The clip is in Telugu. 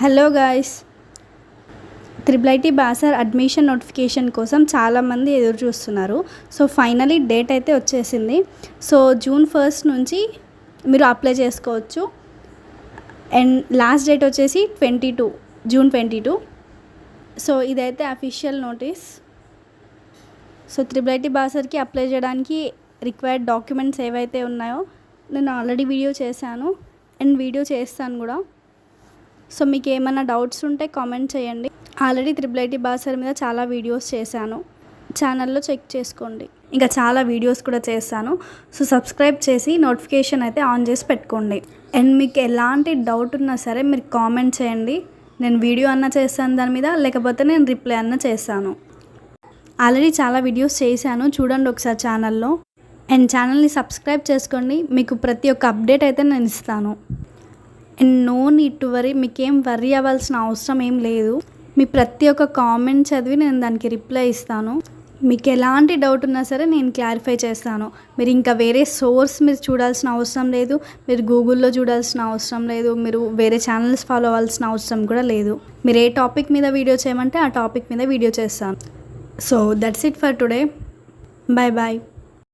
Hello guys triple IT Basar admission notification కోసం చాలామంది ఎదురు చూస్తున్నారు. సో ఫైనలీ డేట్ అయితే వచ్చేసింది. సో జూన్ ఫస్ట్ నుంచి మీరు అప్లై చేసుకోవచ్చు. అండ్ లాస్ట్ డేట్ వచ్చేసి twenty two June twenty two so ఇదైతే official notice so triple IT బాసర్కి apply చేయడానికి రిక్వైర్డ్ డాక్యుమెంట్స్ ఏవైతే ఉన్నాయో నేను ఆల్రెడీ వీడియో చేశాను. అండ్ వీడియో చేస్తాను కూడా. సో మీకు ఏమైనా డౌట్స్ ఉంటే కామెంట్ చేయండి. ఆల్రెడీ త్రిబుల్ ఐటీ బాసర్ మీద చాలా వీడియోస్ చేశాను. ఛానల్లో చెక్ చేసుకోండి. ఇంకా చాలా వీడియోస్ కూడా చేస్తాను. సో సబ్స్క్రైబ్ చేసి నోటిఫికేషన్ అయితే ఆన్ చేసి పెట్టుకోండి. అండ్ మీకు ఎలాంటి డౌట్ ఉన్నా సరే మీరు కామెంట్ చేయండి. నేను వీడియో అన్నా చేస్తాను దాని మీద లేకపోతే నేను రిప్లై అన్నా చేస్తాను. ఆల్రెడీ చాలా వీడియోస్ చేశాను చూడండి ఒకసారి ఛానల్లో. అండ్ ఛానల్ని సబ్స్క్రైబ్ చేసుకోండి. మీకు ప్రతి ఒక్క అప్డేట్ అయితే నేను ఇస్తాను. And no need to worry మీకేం వర్రీ అవ్వాల్సిన అవసరం ఏం లేదు. మీ ప్రతి ఒక్క కామెంట్ చదివి నేను దానికి రిప్లై ఇస్తాను. మీకు ఎలాంటి డౌట్ ఉన్నా సరే నేను క్లారిఫై చేస్తాను. మీరు ఇంకా వేరే సోర్స్ మీరు చూడాల్సిన అవసరం లేదు. మీరు గూగుల్లో చూడాల్సిన అవసరం లేదు. మీరు వేరే ఛానల్స్ ఫాలో అవ్వాల్సిన అవసరం కూడా లేదు. మీరు ఏ టాపిక్ మీద వీడియో చేయమంటే ఆ టాపిక్ మీద వీడియో చేస్తాను. So that's it for today bye bye